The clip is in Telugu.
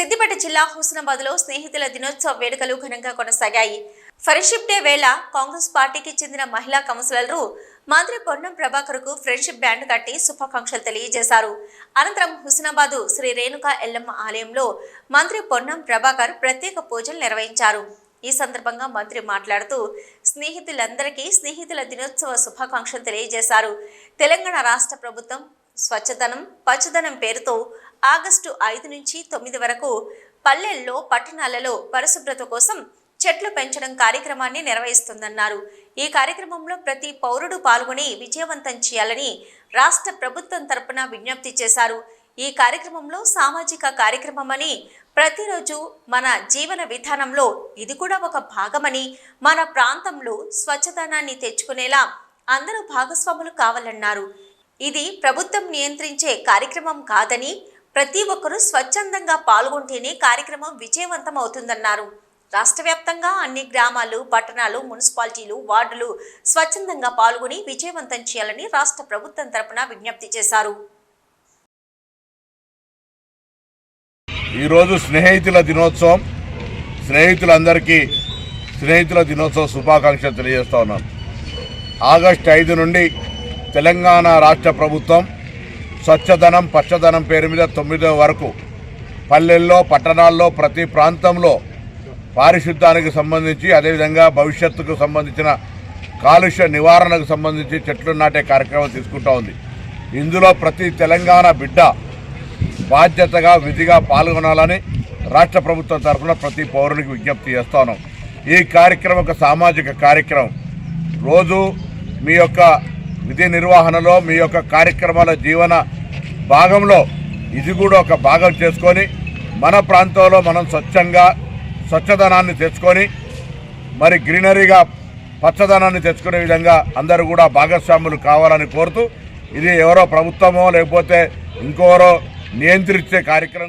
సిద్దిపేట జిల్లా హుస్నాబాద్లో స్నేహితుల దినోత్సవ వేడుకలు ఘనంగా కొనసాగాయి. ఫ్రెండ్షిప్ డే వేళ కాంగ్రెస్ పార్టీకి చెందిన మహిళా కౌన్సిలర్లు మంత్రి పొన్నం ప్రభాకర్కు ఫ్రెండ్షిప్ బ్యాండ్ కట్టి శుభాకాంక్షలు తెలియజేశారు. అనంతరం హుస్నాబాదు శ్రీ రేణుకా ఎల్లమ్మ ఆలయంలో మంత్రి పొన్నం ప్రభాకర్ ప్రత్యేక పూజలు నిర్వహించారు. ఈ సందర్భంగా మంత్రి మాట్లాడుతూ స్నేహితులందరికీ స్నేహితుల దినోత్సవ శుభాకాంక్షలు తెలియజేశారు. తెలంగాణ రాష్ట్ర ప్రభుత్వం స్వచ్ఛదనం పచ్చదనం పేరుతో ఆగస్టు ఐదు నుంచి తొమ్మిది వరకు పల్లెల్లో పట్టణాలలో పరిశుభ్రత కోసం చెట్లు పెంచడం కార్యక్రమాన్ని నిర్వహిస్తుందన్నారు. ఈ కార్యక్రమంలో ప్రతి పౌరుడు పాల్గొని విజయవంతం చేయాలని రాష్ట్ర ప్రభుత్వం తరపున విజ్ఞప్తి చేశారు. ఈ కార్యక్రమంలో సామాజిక కార్యక్రమమని ప్రతిరోజు మన జీవన విధానంలో ఇది కూడా ఒక భాగమని మన ప్రాంతంలో స్వచ్ఛదనాన్ని తెచ్చుకునేలా అందరూ భాగస్వాములు కావాలన్నారు. ఇది ప్రభుత్వం నియంత్రించే కార్యక్రమం కాదని ప్రతి ఒక్కరూ స్వచ్ఛందంగా పాల్గొంటేనే కార్యక్రమం విజయవంతం అవుతుందన్నారు రాష్ట్ర వ్యాప్తంగా అన్ని గ్రామాలు పట్టణాలు మున్సిపాలిటీలు వార్డులు స్వచ్ఛందంగా పాల్గొని విజయవంతం చేయాలని రాష్ట్ర ప్రభుత్వం తరపున విజ్ఞప్తి చేశారు. ఈరోజు స్నేహితుల దినోత్సవం. స్నేహితులందరికీ స్నేహితుల దినోత్సవ శుభాకాంక్షలు తెలియజేస్తా ఉన్నాను. ఆగస్టు ఐదు నుండి తెలంగాణ రాష్ట్ర ప్రభుత్వం స్వచ్ఛధనం పచ్చదనం పేరు మీద తొమ్మిదో వరకు పల్లెల్లో పట్టణాల్లో ప్రతి ప్రాంతంలో పారిశుద్ధ్యానికి సంబంధించి అదేవిధంగా భవిష్యత్తుకు సంబంధించిన కాలుష్య నివారణకు సంబంధించి చెట్లు నాటే కార్యక్రమం తీసుకుంటా ఉంది. ఇందులో ప్రతి తెలంగాణ బిడ్డ బాధ్యతగా విధిగా పాల్గొనాలని రాష్ట్ర ప్రభుత్వం తరఫున ప్రతి పౌరునికి విజ్ఞప్తి చేస్తాను ఈ కార్యక్రమం ఒక సామాజిక కార్యక్రమం. రోజు మీ యొక్క విధి నిర్వహణలో మీ యొక్క కార్యక్రమాల జీవన భాగంలో ఇది కూడా ఒక భాగం చేసుకొని మన ప్రాంతంలో మనం స్వచ్ఛంగా స్వచ్ఛదనాన్ని తెచ్చుకొని మరి గ్రీనరీగా పచ్చదనాన్ని తెచ్చుకునే విధంగా అందరూ కూడా భాగస్వాములు కావాలని కోరుతూ ఇది ఎవరో ప్రభుత్వమో లేకపోతే ఇంకోరో నియంత్రించే కార్యక్రమం